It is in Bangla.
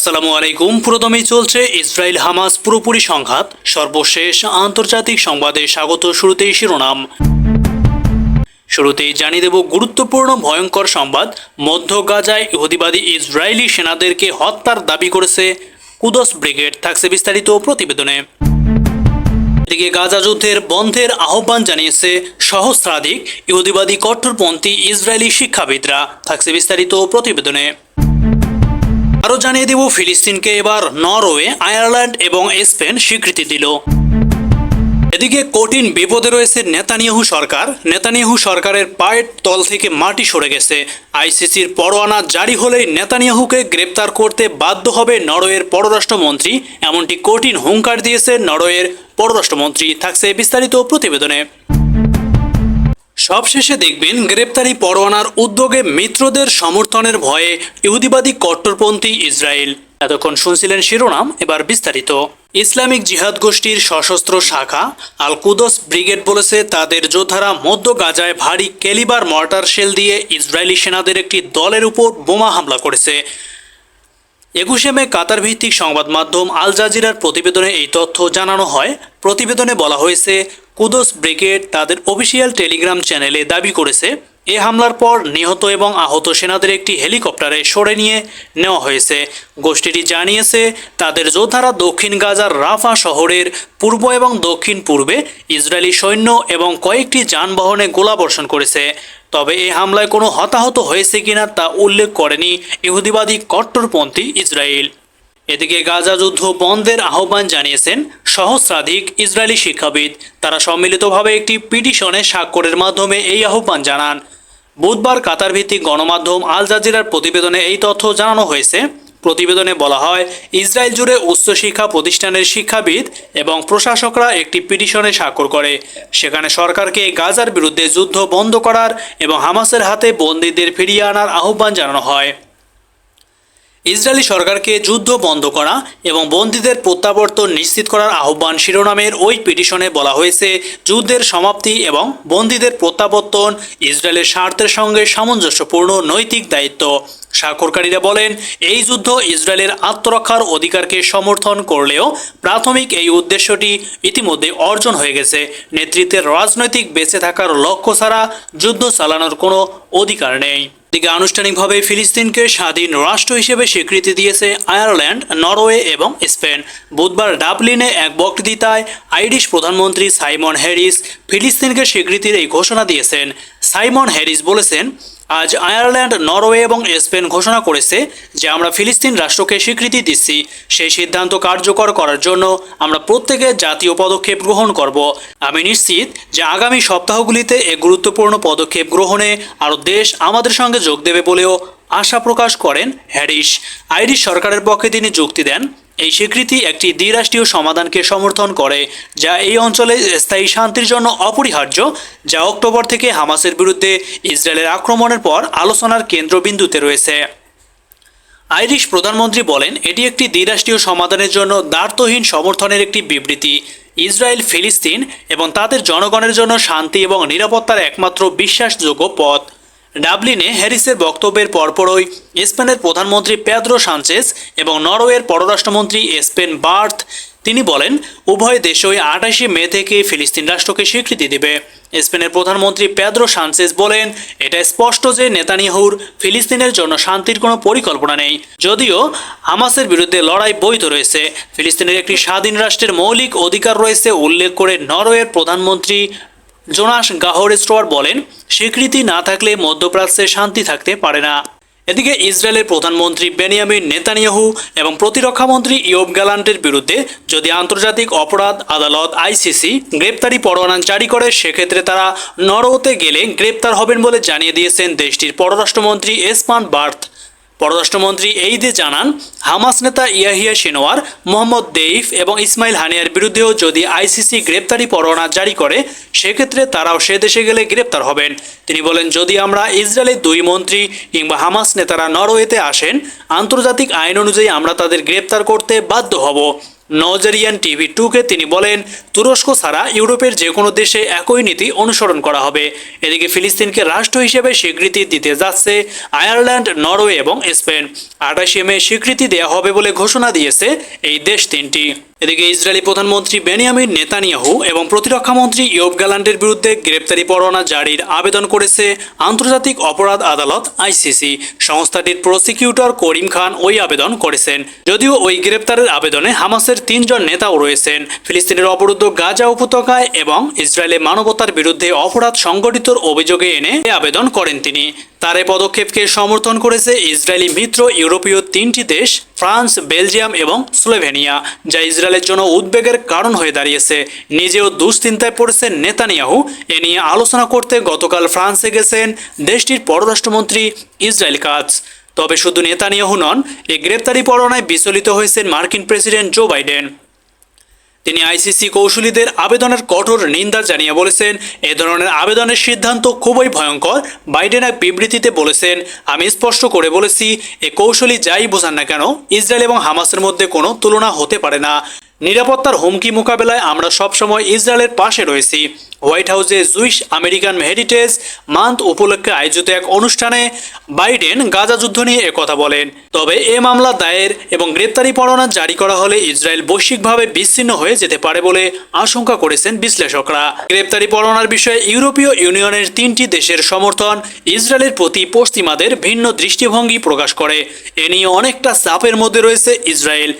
আসসালামু আলাইকুম। পুরোদমে চলছে ইসরায়েল হামাস পুরোপুরি সংঘাত। সর্বশেষ আন্তর্জাতিক সংবাদে স্বাগত শুরুতেই শিরোনাম। শুরুতেই জানিয়ে দেব গুরুত্বপূর্ণ ভয়ঙ্কর সংবাদ। মধ্য গাজায় ইহুদিবাদী ইসরায়েলি সেনাদেরকে হত্যার দাবি করেছে কুদস ব্রিগেড, থাকছে বিস্তারিত প্রতিবেদনে। এদিকে গাজা যুদ্ধের বন্ধের আহ্বান জানিয়েছে সহস্রাধিক ইহুদিবাদী কট্টরপন্থী ইসরায়েলি শিক্ষাবিদরা। থাকছে বিস্তারিত প্রতিবেদনে। আরও জানিয়ে দেব ফিলিস্তিনকে এবার নরওয়ে, আয়ারল্যান্ড এবং স্পেন স্বীকৃতি দিল। এদিকে কঠিন বিপদে রয়েছে নেতানিয়াহু সরকার। নেতানিয়াহু সরকারের পায়ের তল থেকে মাটি সরে গেছে। আইসিসির পরোয়ানা জারি হলেই নেতানিয়াহুকে গ্রেপ্তার করতে বাধ্য হবে নরওয়ের পররাষ্ট্রমন্ত্রী। এমনটি কঠিন হুঙ্কার দিয়েছে নরওয়ের পররাষ্ট্রমন্ত্রী। থাকছে বিস্তারিত প্রতিবেদনে। সবশেষে দেখবেন গ্রেপ্তারি পরোয়ানার উদ্যোগে মিত্রদের সমর্থনের ভয়ে ইহুদিবাদী কট্টরপন্থী ইসরায়েল। এতক্ষণ শুনছিলেন শিরোনাম, এবার বিস্তারিত। ইসলামিক জিহাদ গোষ্ঠীর সশস্ত্র শাখা আল কুদস ব্রিগেড বলেছে, তাদের যোদ্ধারা মধ্য গাজায় ভারী কেলিবার মর্টার শেল দিয়ে ইসরায়েলি সেনাদের একটি দলের উপর বোমা হামলা করেছে। একুশে মে কাতার ভিত্তিক সংবাদ মাধ্যম আল জাজিরার প্রতিবেদনে এই তথ্য জানানো হয়। প্রতিবেদনে বলা হয়েছে, কুদস ব্রিগেড তাদের অফিসিয়াল টেলিগ্রাম চ্যানেলে দাবি করেছে, এ হামলার পর নিহত এবং আহত সেনাদের একটি হেলিকপ্টারে সরে নিয়ে নেওয়া হয়েছে। গোষ্ঠীটি জানিয়েছে, তাদের যোদ্ধারা দক্ষিণ গাজার রাফা শহরের পূর্ব এবং দক্ষিণ পূর্বে ইসরায়েলি সৈন্য এবং কয়েকটি যানবাহনে গোলাবর্ষণ করেছে। তবে এই হামলায় কোনো হতাহত হয়েছে কিনা তা উল্লেখ করেনি ইহুদিবাদী কট্টরপন্থী ইসরায়েল। এদিকে গাজা যুদ্ধ বন্ধের আহ্বান জানিয়েছেন সহস্রাধিক ইসরায়েলি শিক্ষাবিদ। তারা সম্মিলিতভাবে একটি পিটিশনে স্বাক্ষরের মাধ্যমে এই আহ্বান জানান। বুধবার কাতার ভিত্তিক গণমাধ্যম আল জাজিরার প্রতিবেদনে এই তথ্য জানানো হয়েছে। প্রতিবেদনে বলা হয়, ইসরায়েল জুড়ে উচ্চশিক্ষা প্রতিষ্ঠানের শিক্ষাবিদ এবং প্রশাসকরা একটি পিটিশনে স্বাক্ষর করে। সেখানে সরকারকে গাজার বিরুদ্ধে যুদ্ধ বন্ধ করার এবং হামাসের হাতে বন্দীদের ফিরিয়ে আনার আহ্বান জানানো হয়। ইসরায়েলি সরকারকে যুদ্ধ বন্ধ করা এবং বন্দীদের প্রত্যাবর্তন নিশ্চিত করার আহ্বান শিরোনামের ওই পিটিশনে বলা হয়েছে, যুদ্ধের সমাপ্তি এবং বন্দীদের প্রত্যাবর্তন ইসরায়েলের স্বার্থের সঙ্গে সামঞ্জস্যপূর্ণ নৈতিক দায়িত্ব। স্বাক্ষরকারীরা বলেন, এই যুদ্ধ ইসরায়েলের আত্মরক্ষার অধিকারকে সমর্থন করলেও প্রাথমিক এই উদ্দেশ্যটি ইতিমধ্যে অর্জন হয়ে গেছে। নেতৃত্বের রাজনৈতিক বেঁচে থাকার লক্ষ্য ছাড়া যুদ্ধ চালানোর কোনো অধিকার নেই। দিকে আনুষ্ঠানিকভাবে ফিলিস্তিনকে স্বাধীন রাষ্ট্র হিসেবে স্বীকৃতি দিয়েছে আয়ারল্যান্ড, নরওয়ে এবং স্পেন। বুধবার ডাবলিনে এক বক্তৃতায় আইরিশ প্রধানমন্ত্রী সাইমন হ্যারিস ফিলিস্তিনকে স্বীকৃতির এই ঘোষণা দিয়েছেন। সাইমন হ্যারিস বলেছেন আজ আয়ারল্যান্ড, নরওয়ে এবং স্পেন ঘোষণা করেছে যে আমরা ফিলিস্তিন রাষ্ট্রকে স্বীকৃতি দিচ্ছি। সেই সিদ্ধান্ত কার্যকর করার জন্য আমরা প্রত্যেকে জাতীয় পদক্ষেপ গ্রহণ করব। আমি নিশ্চিত যে আগামী সপ্তাহগুলিতে এ গুরুত্বপূর্ণ পদক্ষেপ গ্রহণে আরও দেশ আমাদের সঙ্গে যোগ দেবে বলেও আশা প্রকাশ করেন হ্যারিস আইরিশ সরকারের পক্ষে তিনি যুক্তি দেন। এই স্বীকৃতি একটি দ্বিরাষ্ট্রীয় সমাধানকে সমর্থন করে, যা এই অঞ্চলে স্থায়ী শান্তির জন্য অপরিহার্য, যা অক্টোবর থেকে হামাসের বিরুদ্ধে ইসরায়েলের আক্রমণের পর আলোচনার কেন্দ্রবিন্দুতে রয়েছে। আইরিশ প্রধানমন্ত্রী বলেন, এটি একটি দ্বিরাষ্ট্রীয় সমাধানের জন্য দ্বার্থহীন সমর্থনের একটি বিবৃতি। ইসরায়েল, ফিলিস্তিন এবং তাদের জনগণের জন্য শান্তি এবং নিরাপত্তার একমাত্র বিশ্বাসযোগ্য পথ। ডাবলিনে হ্যারিসের বক্তব্যের পরপরই স্পেনের প্রধানমন্ত্রী পেদ্রো সানচেজ এবং নরওয়ের পররাষ্ট্রমন্ত্রী স্পেন বার্থ, তিনি বলেন, উভয় দেশই আটাশে মে থেকে ফিলিস্তিন রাষ্ট্রকে স্বীকৃতি দেবে। স্পেনের প্রধানমন্ত্রী পেদ্রো সানসেস বলেন, এটা স্পষ্ট যে নেতানিয়াহুর ফিলিস্তিনের জন্য শান্তির কোনো পরিকল্পনা নেই। যদিও হামাসের বিরুদ্ধে লড়াই বৈধ রয়েছে। ফিলিস্তিনের একটি স্বাধীন রাষ্ট্রের মৌলিক অধিকার রয়েছে, উল্লেখ করে নরওয়ের প্রধানমন্ত্রী জোনাস গাহর স্টোয়ার বলেন, স্বীকৃতি না থাকলে মধ্যপ্রাচ্যে শান্তি থাকতে পারে না। এদিকে ইসরায়েলের প্রধানমন্ত্রী বেনিয়ামিন নেতানিয়াহু এবং প্রতিরক্ষামন্ত্রী ইয়ব গ্যালান্টের বিরুদ্ধে যদি আন্তর্জাতিক অপরাধ আদালত আইসিসি গ্রেপ্তারি পরোয়ানা জারি করে, সেক্ষেত্রে তারা নরওতে গেলে গ্রেপ্তার হবেন বলে জানিয়ে দিয়েছেন দেশটির পররাষ্ট্রমন্ত্রী এসমান বার্থ। পররাষ্ট্রমন্ত্রী এই দিয়ে জানান, হামাস নেতা ইয়াহিয়া সিনোয়ার মোহাম্মদ দেইফ এবং ইসমাইল হানিয়ার বিরুদ্ধেও যদি আইসিসি গ্রেপ্তারি পরোয়ানা জারি করে, সেক্ষেত্রে তারাও সে দেশে গেলে গ্রেপ্তার হবেন। তিনি বলেন, যদি আমরা ইসরায়েলের দুই মন্ত্রী কিংবা হামাস নেতারা নরওয়েতে আসেন, আন্তর্জাতিক আইন অনুযায়ী আমরা তাদের গ্রেপ্তার করতে বাধ্য হব। নজারিয়ান টিভি টুকে তিনি বলেন, তুরস্ক ছাড়া ইউরোপের যে কোনো দেশে একই নীতি অনুসরণ করা হবে। এদিকে ফিলিস্তিনকে রাষ্ট্র হিসেবে স্বীকৃতি দিতে যাচ্ছে আয়ারল্যান্ড, নরওয়ে এবং স্পেন। আঠাশে মে স্বীকৃতি দেওয়া হবে বলে ঘোষণা দিয়েছে এই দেশ তিনটি। এদিকে ইসরায়েলি প্রধানমন্ত্রী বেনিয়ামিন নেতানিয়াহু এবং প্রতিরক্ষামন্ত্রী ইয়োব গ্যালান্ডের বিরুদ্ধে গ্রেপ্তারি পরোয়ানা জারির আবেদন করেছে আন্তর্জাতিক অপরাধ আদালত আইসিসি। সংস্থাটির প্রসিকিউটর করিম খান ওই আবেদন করেছেন। যদিও ওই গ্রেপ্তারের আবেদনে হামাসের তিনজন নেতাও রয়েছেন। ফিলিস্তিনের অবরুদ্ধ গাজা উপত্যকায় এবং ইসরায়েলে মানবতার বিরুদ্ধে অপরাধ সংগঠিতর অভিযোগে এনে আবেদন করেন তিনি। তার এ পদক্ষেপকে সমর্থন করেছে ইসরায়েলি মিত্র ইউরোপীয় তিনটি দেশ ফ্রান্স, বেলজিয়াম এবং স্লোভেনিয়া, যা ইসরায়েলের জন্য উদ্বেগের কারণ হয়ে দাঁড়িয়েছে। নিজেও দুশ্চিন্তায় পড়েছেন নেতানিয়াহু। এ নিয়ে আলোচনা করতে গতকাল ফ্রান্সে গেছেন দেশটির পররাষ্ট্রমন্ত্রী ইসরায়েল কাজ। তবে শুধু নেতানিয়াহু নন এই গ্রেপ্তারি পরোয়ানায় বিচলিত হয়েছেন মার্কিন প্রেসিডেন্ট জো বাইডেন। তিনি আইসিসি কৌশলীদের আবেদনের কঠোর নিন্দা জানিয়ে বলেছেন, এ ধরনের আবেদনের সিদ্ধান্ত খুবই ভয়ঙ্কর, বাইডেন এক বিবৃতিতে বলেছেন, আমি স্পষ্ট করে বলেছি, এ কৌশলী যাই বোঝান না কেন, ইসরায়েল এবং হামাসের মধ্যে কোনো তুলনা হতে পারে না। নিরাপত্তার হুমকি মোকাবেলায় আমরা সবসময় ইসরায়েলের পাশে রয়েছি। হোয়াইট হাউসে জুইশ আমেরিকান হেরিটেজ মান্থ উপলক্ষে আয়োজিত এক অনুষ্ঠানে বাইডেন গাজা যুদ্ধ নিয়ে একথা বলেন। তবে এ মামলা দায়ের এবং গ্রেপ্তারি পরোয়ানা জারি করা হলে ইসরায়েল বৈশ্বিকভাবে বিচ্ছিন্ন হয়ে যেতে পারে বলে আশঙ্কা করেছেন বিশ্লেষকরা। গ্রেপ্তারি পরোয়ানার বিষয়ে ইউরোপীয় ইউনিয়নের তিনটি দেশের সমর্থন ইসরায়েলের প্রতি পশ্চিমাদের ভিন্ন দৃষ্টিভঙ্গি প্রকাশ করে। এ নিয়ে অনেকটা চাপের মধ্যে রয়েছে ইসরায়েল।